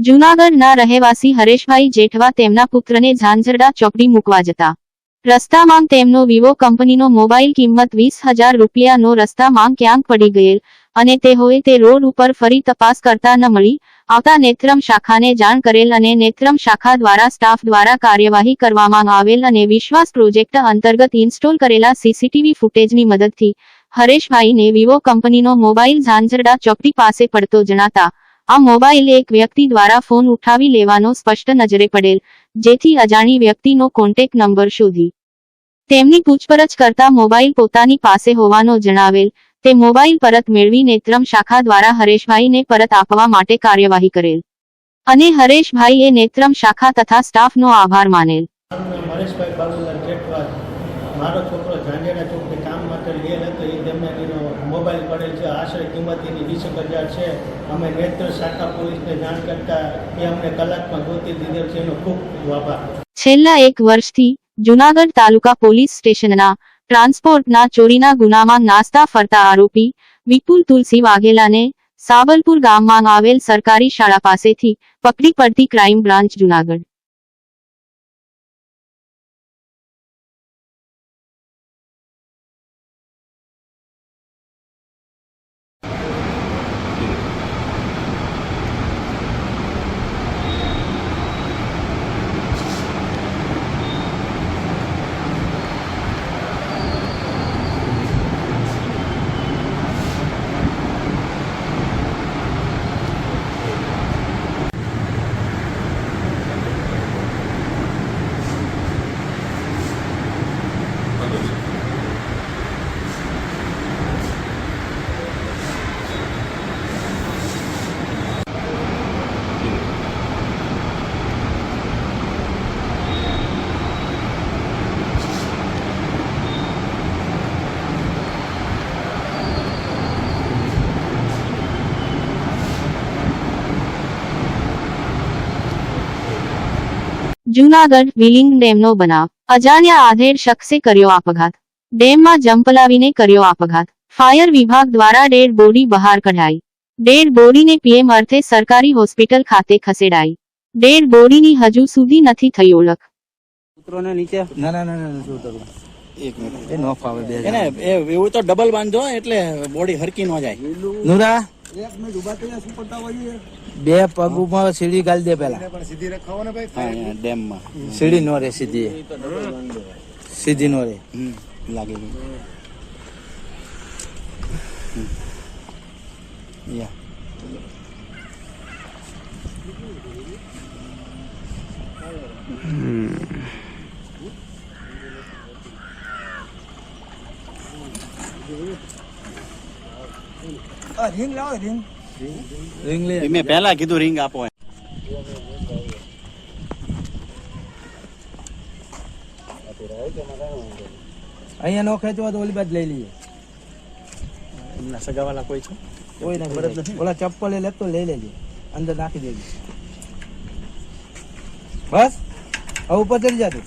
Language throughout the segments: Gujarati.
જૂનાગઢના રહેવાસી હરેશભાઈ જેઠવા તેમના પુત્રને ઝાંઝરડા ચોકડી મૂકવા જતા. રસ્તામાં તેમનો વિવો કંપનીનો મોબાઈલ કિંમત વીસ હજાર રૂપિયાનો રસ્તામાં ક્યાંક પડી ગયેલ અને તેઓએ તે રોડ ઉપર ફરી તપાસ કરતા ન મળી. આવતા નેત્રમ શાખાને જાણ કરેલ અને નેત્રમ શાખા દ્વારા સ્ટાફ દ્વારા કાર્યવાહી કરવામાં આવેલ અને વિશ્વાસ પ્રોજેક્ટ અંતર્ગત ઇન્સ્ટોલ કરેલા સીસીટીવી ફૂટેજની મદદથી હરેશભાઈને વિવો કંપનીનો મોબાઈલ ઝાંઝરડા ચોકડી પાસે પડતો જણાતા આ મોબાઈલ એક વ્યક્તિ દ્વારા ફોન ઉઠાવી લેવાનો સ્પષ્ટ નજરે પડેલ, જેથી અજાણી વ્યક્તિનો કોન્ટેક્ટ નંબર શોધી. તેમની પૂછપરછ કરતા મોબાઈલ પોતાની પાસે હોવાનો જણાવેલ, તે મોબાઈલ પરત મેળવી નેત્રમ શાખા દ્વારા હરેશભાઈને પરત આપવા માટે કાર્યવાહી કરેલ. અને હરેશભાઈએ નેત્રમ શાખા તથા સ્ટાફનો આભાર માનેલ મારું નામ હરેશભાઈ બાબુલાલ જેઠવા મારો છોકરો ઝાંઝેડા ચોકથી કામ માટે ગયેલ હતો, એ તેમને મોબાઈલ પડેલ છે, આશરે કિંમત એની વીસેક હજાર છે. અમે નેત્ર શાખા પોલીસને જાણ કરતા એ અમને કલાકમાં ગોતી દીધેલ છે, એનો ખૂબ ખૂબ આભાર. છેલ્લા એક વર્ષથી જુનાગઢ તાલુકા પોલીસ સ્ટેશનના ટ્રાન્સપોર્ટના ચોરીના ગુનામાં નાસ્તા ફરતા આરોપી વિપુલ તુલસી વાઘેલાને સાબલપુર ગામમાં આવેલ સરકારી શાળા પાસેથી પકડી પડતી crime branch Junagadh. Junagadh Willingdon ડેમનો બનાવ. અજાણ્યા આધેડ શખ્સે કર્યો આપઘાત. ડેમમાં જંપલાવીને કર્યો આપઘાત. ફાયર વિભાગ દ્વારા ડેડ બોડી બહાર કઢાઈ. ડેડ બોડીને પીએમ અર્થે સરકારી હોસ્પિટલ ખાતે ખસેડાઈ. ડેડ બોડીની હજુ સુધી નથી થઈ ઓળખ. કૂતરોને નીચે? ના ના ના ના શું કરું એક મિનિટ. એ નો ફાવે બે એને એવું તો ડબલ બાંધો એટલે બોડી હરકી ન જાય. નુરા બે પગ ઉપર સીડી ગાલી દે પેલા. ડેમમાં ડેમમાં. સીડી નો રે સીધી. સીધી નો રે. લાગે. યા. રિંગ લાવો રિંગ રિંગ લે. મેં પહેલા કીધું રિંગ આપો. અહીંયા નો ખેંચવા તો ઓલી બાજ લઈ લઈએ. એમના સગાવાલા કોઈ છે? કોઈ નથી. ઓલા ચપ્પલ એ લેતો લઈ લેજે. અંદર નાખી દેજે. બસ? હવે ઉપર ચડી જા તું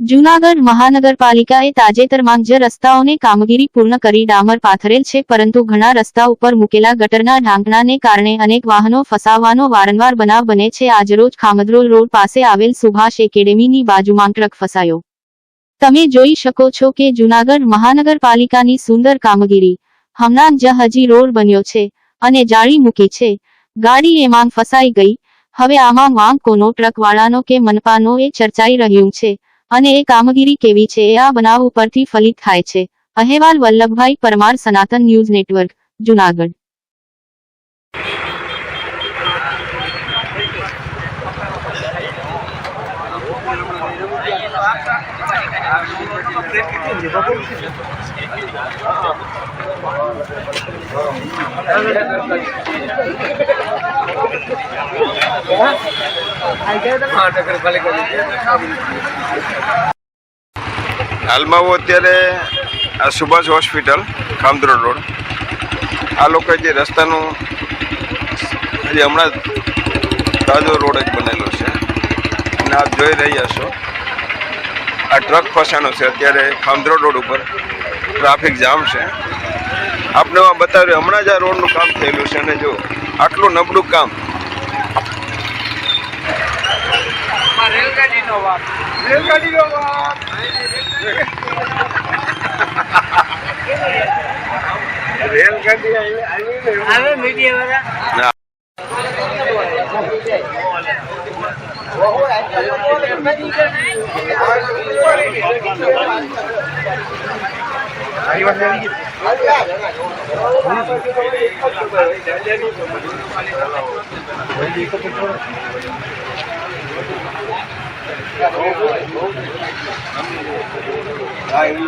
જૂનાગઢ મહાનગરપાલિકાએ તાજેતરમાં જ રસ્તાઓને કામગીરી પૂર્ણ કરી ડામર પાથરેલ છે, પરંતુ ઘણા રસ્તા ઉપર મૂકેલા ગટરના ઢાંકણાને કારણે અનેક વાહનો ફસાવવાનો વારંવાર બનાવ બને છે. આજરોજ ખામદરોલ રોડ પાસે આવેલ સુભાષ એકેડેમીની બાજુમાં ટ્રક ફસાયો. તમે જોઈ શકો છો કે જૂનાગઢ મહાનગરપાલિકાની સુંદર કામગીરી હમણાં જ હજી રોડ બન્યો છે અને જાળી મૂકી છે. ગાડી એમાં ફસાઈ ગઈ. હવે આમાં માંગ કોનો, ટ્રકવાળાનો કે મનપાનો એ ચર્ચાઈ રહ્યું છે. અને એ કામગીરી કેવી છે એ આ બનાવ ઉપરથી ફલિત થાય છે. અહેવાલ વલ્લભભાઈ પરમાર સનાતન ન્યૂઝ નેટવર્ક, જુનાગઢ. હાલમાં હું અત્યારે આ સુભાષ હોસ્પિટલ ખામદરોડ રોડ. આ લોકોએ જે રસ્તાનું હજી હમણાં જ તાજો રોડ જ બનેલો છે. અને આપ જોઈ રહ્યા છો. આ ટ્રક ફસાનો છે અત્યારે ખામધ્રો રોડ ઉપર ટ્રાફિક જામ છે. આપણે બતાવ્યું હમણાં જ આ રોડનું કામ થયેલું છે અને જો આટલું નબળું કામ. Ahí va a salir. Ahí